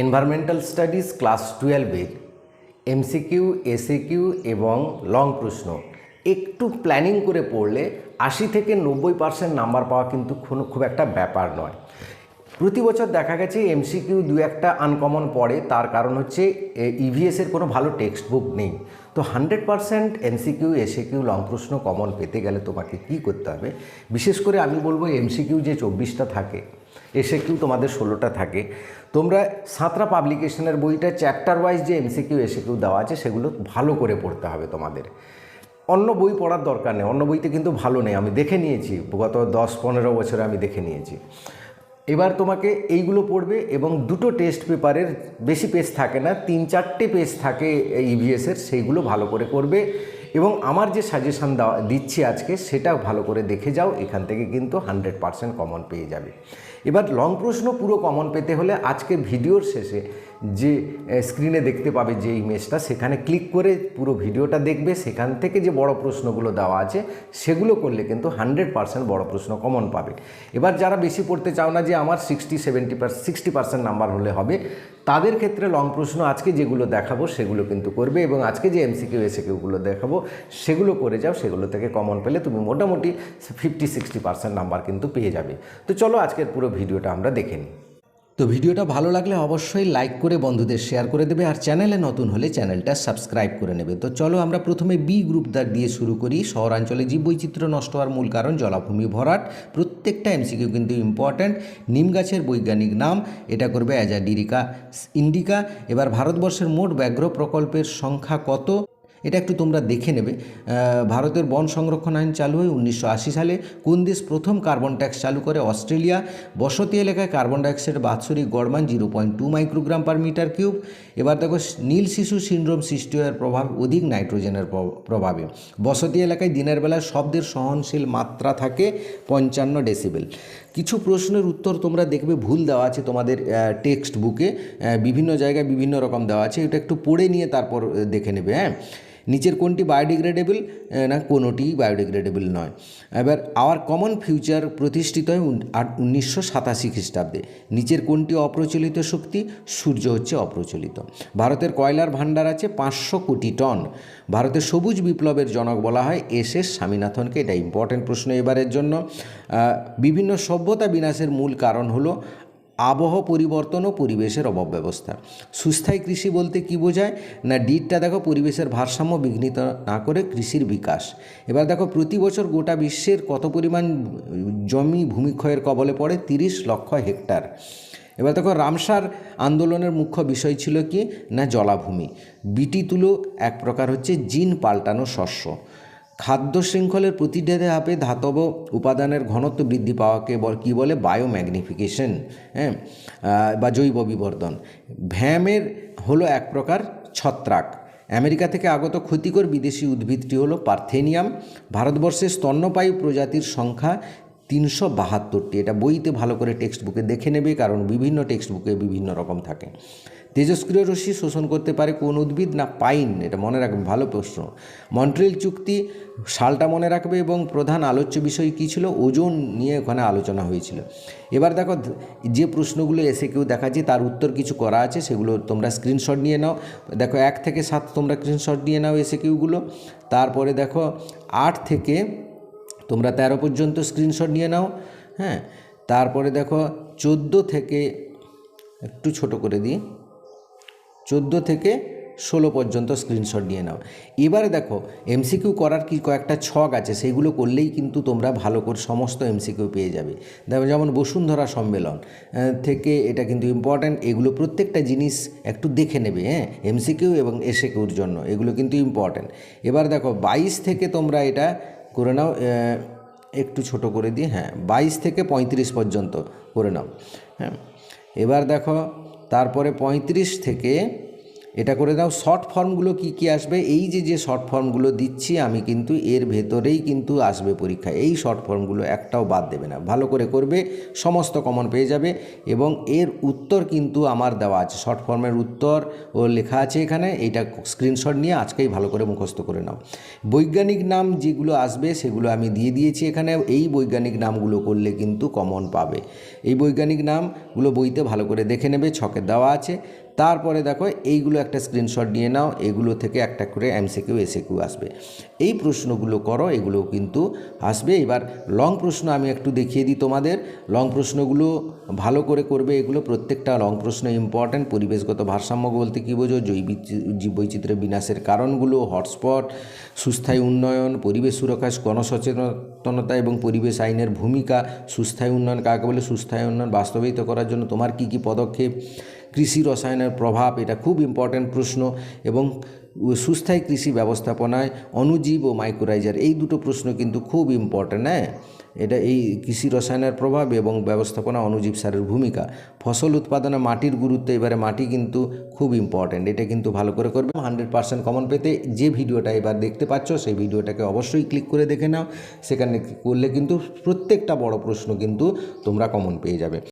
Environmental studies class টুয়েলভের MCQ SAQ এবং long প্রশ্ন। একটু প্ল্যানিং করে পড়লে আশি থেকে নব্বই পার্সেন্ট নাম্বার পাওয়া কিন্তু কোনো খুব একটা ব্যাপার নয়। প্রতি বছর দেখা গেছে এমসিকিউ দু একটা আনকমন পড়ে, তার কারণ হচ্ছে ইভিএসের কোনো ভালো টেক্সট বুক নেই। তো hundred percent MCQ SAQ long প্রশ্ন কমন পেতে গেলে তোমাকে কি করতে হবে? বিশেষ করে আমি বলব এমসিকিউ যে চব্বিশটা থাকে এসে কিউ তোমাদের ষোলোটা থাকে। তোমরা সাঁতরা পাবলিকেশনের বইটা চ্যাপ্টার ওয়াইজ যে এমসিকিউ এসে কিউ দেওয়া আছে, সেগুলো ভালো করে পড়তে হবে তোমাদের। অন্য বই পড়ার দরকার নেই, অন্য বইতে কিন্তু ভালো নেই। আমি দেখে নিয়েছি, গত দশ পনেরো বছরে আমি দেখে নিয়েছি। এবার তোমাকে এইগুলো পড়বে এবং দুটো টেস্ট পেপারের বেশি পেজ থাকে না, তিন চারটে পেজ থাকে ইভিএসের সেইগুলো ভালো করে করবে এবং আমার যে সাজেশান দেওয়া দিচ্ছি আজকে, সেটা ভালো করে দেখে যাও, এখান থেকে কিন্তু হান্ড্রেড পারসেন্ট কমন পেয়ে যাবে। এবার লং প্রশ্ন, পুরো কমন পেতে হলে আজকে ভিডিওর শেষে যে স্ক্রিনে দেখতে পাবে যে ইমেজটা সেখানে ক্লিক করে পুরো ভিডিওটা দেখবে, সেখান থেকে যে বড় প্রশ্নগুলো দেওয়া আছে, সেগুলো করলে কিন্তু হান্ড্রেড পারসেন্ট বড় প্রশ্ন কমন পাবে। এবার যারা বেশি পড়তে চাও না যে আমার sixty seventy percent sixty percent number হলে হবে, তাদের ক্ষেত্রে লং প্রশ্ন আজকে যেগুলো দেখাবো, সেগুলো কিন্তু করবে এবং আজকে যে এমসিকিউ এসিকিউগুলো দেখাবো, সেগুলো করে যাও, সেগুলো থেকে কমন পেলে তুমি মোটামুটি ফিফটি সিক্সটি পার্সেন্ট নাম্বার কিন্তু পেয়ে যাবে। তো চলো আজকের পুরো ভিডিওটা আমরা দেখে নিই। তো ভিডিওটা ভালো লাগলে অবশ্যই লাইক করে বন্ধুদের শেয়ার করে দেবে আর চ্যানেলে নতুন হলে চ্যানেলটা সাবস্ক্রাইব করে নেবে। তো চলো আমরা প্রথমে বি গ্রুপ দাগ দিয়ে শুরু করি। শহরাঞ্চলে জীববৈচিত্র্য নষ্ট হওয়ার মূল কারণ জলাভূমি ভরাট। প্রত্যেকটা এমসিকিউ কিন্তু ইম্পর্ট্যান্ট নিম গাছের বৈজ্ঞানিক নাম, এটা করবে অ্যাজা ডিরিকা ইন্ডিকা এবার ভারতবর্ষের মোট ব্যাঘ্র প্রকল্পের সংখ্যা কত? এটা একটু তোমরা দেখে নেবে। ভারতের বন সংরক্ষণ আইন চালু হয় উনিশশো আশি সালে। কোন দেশ প্রথম কার্বন ট্যাক্স চালু করে? অস্ট্রেলিয়া। বসতি এলাকায় কার্বন ডাইঅক্সাইড বাৎসরিক গড়মান zero point two microgram per metre cube. এবার দেখো, নীল শিশু সিন্ড্রোম সৃষ্টি হওয়ার প্রভাব অধিক নাইট্রোজেনের প্র- প্রভাবে। বসতি এলাকায় দিনের বেলায় শব্দের সহনশীল মাত্রা থাকে পঞ্চান্ন ডেসিবেল। কিছু প্রশ্নের উত্তর তোমরা দেখবে, ভুল দেওয়া আছে তোমাদের টেক্সট বুকে। বিভিন্ন জায়গায় বিভিন্ন রকম দেওয়া আছে। এটা একটু পড়ে নিয়ে তারপর দেখে নেবে হ্যাঁ? নিচের কোনটি বায়োডিগ্রেডেবল না, কোনোটি বায়োডিগ্রেডেবল নয়। এবার আওয়ার কমন ফিউচার প্রতিষ্ঠিত হয় উনিশশো সাতাশি খ্রিস্টাব্দে। নিচের কোনটি অপ্রচলিত শক্তি? সূর্য হচ্ছে অপ্রচলিত। ভারতের কয়লার ভাণ্ডার আছে পাঁচশো কোটি টন। ভারতের সবুজ বিপ্লবের জনক বলা হয় এস এস স্বামীনাথনকে। এটা ইম্পর্টেন্ট প্রশ্ন এবারের জন্য। বিভিন্ন সভ্যতা বিনাশের মূল কারণ হলো আবহ পরিবর্তন ও পরিবেশের অবব্যবস্থা সুস্থায়ী কৃষি বলতে কি বোঝায়? না, ডিটটা দেখো পরিবেশের ভারসাম্য বিঘ্নিত না করে কৃষির বিকাশ। এবার দেখো প্রতি বছর গোটা বিশ্বের কত পরিমাণ জমি ভূমিক্ষয়ের কবলে পড়ে? তিরিশ লক্ষ হেক্টর। এবার দেখো রামসার আন্দোলনের মুখ্য বিষয় ছিল কি? না, জলাভূমি। বিটি তুলো এক প্রকার হচ্ছে জিন পাল্টানো শস্য। খাদ্য শৃঙ্খলের প্রতিটি ধাপে ধাতব উপাদানের ঘনত্ব বৃদ্ধি পাওয়াকে বল, কী বলে? বায়োম্যাগনিফিকেশন হ্যাঁ? বা জৈব বিবর্ধন ভ্যামের হলো এক প্রকার ছত্রাক। আমেরিকা থেকে আগত ক্ষতিকর বিদেশি উদ্ভিদটি হলো পার্থেনিয়াম। ভারতবর্ষের স্তন্যপায়ী প্রজাতির সংখ্যা তিনশো বাহাত্তরটি। এটা বইতে ভালো করে টেক্সট বুকে দেখে নেবে, কারণ বিভিন্ন টেক্সট বুকে বিভিন্ন রকম থাকে। তেজস্ক্রিয় রশ্মি শোষণ করতে পারে কোন উদ্ভিদ? না, পাইন। এটা মনে রাখবে ভালো প্রশ্ন। মন্ট্রিল চুক্তি সালটা মনে রাখবে এবং প্রধান আলোচ্য বিষয় কী ছিল? ওজন নিয়ে ওখানে আলোচনা হয়েছিল। এবার দেখো যে প্রশ্নগুলো এসে কেউ দেখাচ্ছে, তার উত্তর কিছু করা আছে, সেগুলো তোমরা স্ক্রিনশট নিয়ে নাও। দেখো, এক থেকে সাত তোমরা স্ক্রিনশট নিয়ে নাও এসে কিউগুলো। তারপরে দেখো, আট থেকে তোমরা তেরো পর্যন্ত স্ক্রিনশট নিয়ে নাও হ্যাঁ? তারপরে দেখো, চোদ্দ থেকে একটু ছোট করে দিই। চোদ্দ থেকে ষোলো পর্যন্ত স্ক্রিনশট নিয়ে নাও। এবারে দেখো এমসিকিউ করার কি কয়েকটা ছক আছে সেইগুলো করলেই কিন্তু তোমরা ভালো করে সমস্ত এমসিকিউ পেয়ে যাবে। যেমন বসুন্ধরা সম্মেলন থেকে এটা কিন্তু ইম্পর্ট্যান্ট এগুলো প্রত্যেকটা জিনিস একটু দেখে নেবে হ্যাঁ? এমসিকিউ এবং এসএকিউর জন্য, এগুলো কিন্তু ইম্পর্ট্যান্ট এবার দেখো, বাইশ থেকে তোমরা এটা করে নাও একটু ছোট করে দিই হ্যাঁ বাইশ থেকে পঁয়ত্রিশ পর্যন্ত করে নাও হ্যাঁ? এবার দেখো তারপরে পঁয়ত্রিশ থেকে এটা করে দাও। শর্ট ফর্মগুলো কি কি আসবে? এই যে যে শর্ট ফর্মগুলো দিচ্ছি, আমি কিন্তু এর ভেতরেই কিন্তু আসবে পরীক্ষা। এই শর্ট ফর্মগুলো একটাও বাদ দেবে না। ভালো করে করবে, সমস্ত কমন পেয়ে যাবে এবং এর উত্তর কিন্তু আমার দেওয়া আছে। শর্ট ফর্মের উত্তর ও লেখা আছে এখানে। এইটা স্ক্রিনশট নিয়ে আজকেই ভালো করে মুখস্থ করে নাও। বৈজ্ঞানিক নাম যেগুলো আসবে, সেগুলো আমি দিয়ে দিয়েছি এখানে। এই বৈজ্ঞানিক নামগুলো করলে কিন্তু কমন পাবে। এই বৈজ্ঞানিক নামগুলো বইতে ভালো করে দেখে নেবে, ছকে দেওয়া আছে। তারপরে দেখো এইগুলো একটা স্ক্রিনশট নিয়ে নাও, এগুলো থেকে একটা করে এমসিকিউ এসিকিউ আসবে। এই প্রশ্নগুলো করো, এগুলো কিন্তু আসবে। এবার লং প্রশ্ন আমি একটু দেখিয়ে দিই তোমাদের। লং প্রশ্নগুলো ভালো করে করবে এগুলো। প্রত্যেকটা লং প্রশ্ন ইম্পর্ট্যান্ট পরিবেশগত ভারসাম্য বলতে কী বোঝো? জৈবিক জীব বৈচিত্র্য বিনাশের কারণগুলো হটস্পট সুস্থায়ী উন্নয়ন, পরিবেশ সুরক্ষা, গণসচেতনতা এবং পরিবেশ আইনের ভূমিকা। সুস্থায়ী উন্নয়ন কাকে বলে? সুস্থায়ী উন্নয়ন বাস্তবায়িত করার জন্য তোমার কী কী পদক্ষেপ? কৃষি রসায়নের প্রভাব, এটা খুব ইম্পর্ট্যান্ট প্রশ্ন এবং সুস্থায়ী কৃষি ব্যবস্থাপনায় অনুজীব ও মাইক্রোরাইজার এই দুটো প্রশ্ন কিন্তু খুব ইম্পর্ট্যান্ট হ্যাঁ? এটা এই কৃষি রসায়নের প্রভাব এবং ব্যবস্থাপনা অনুজীব সারের ভূমিকা। ফসল উৎপাদনে মাটির গুরুত্ব, এবারে মাটি কিন্তু খুব ইম্পর্ট্যান্ট এটা কিন্তু ভালো করে করবে। হান্ড্রেড পার্সেন্ট কমন পেতে যে ভিডিওটা এবার দেখতে পাচ্ছ, সেই ভিডিওটাকে অবশ্যই ক্লিক করে দেখে নাও। সেখানে করলে কিন্তু প্রত্যেকটা বড় প্রশ্ন কিন্তু তোমরা কমন পেয়ে যাবে।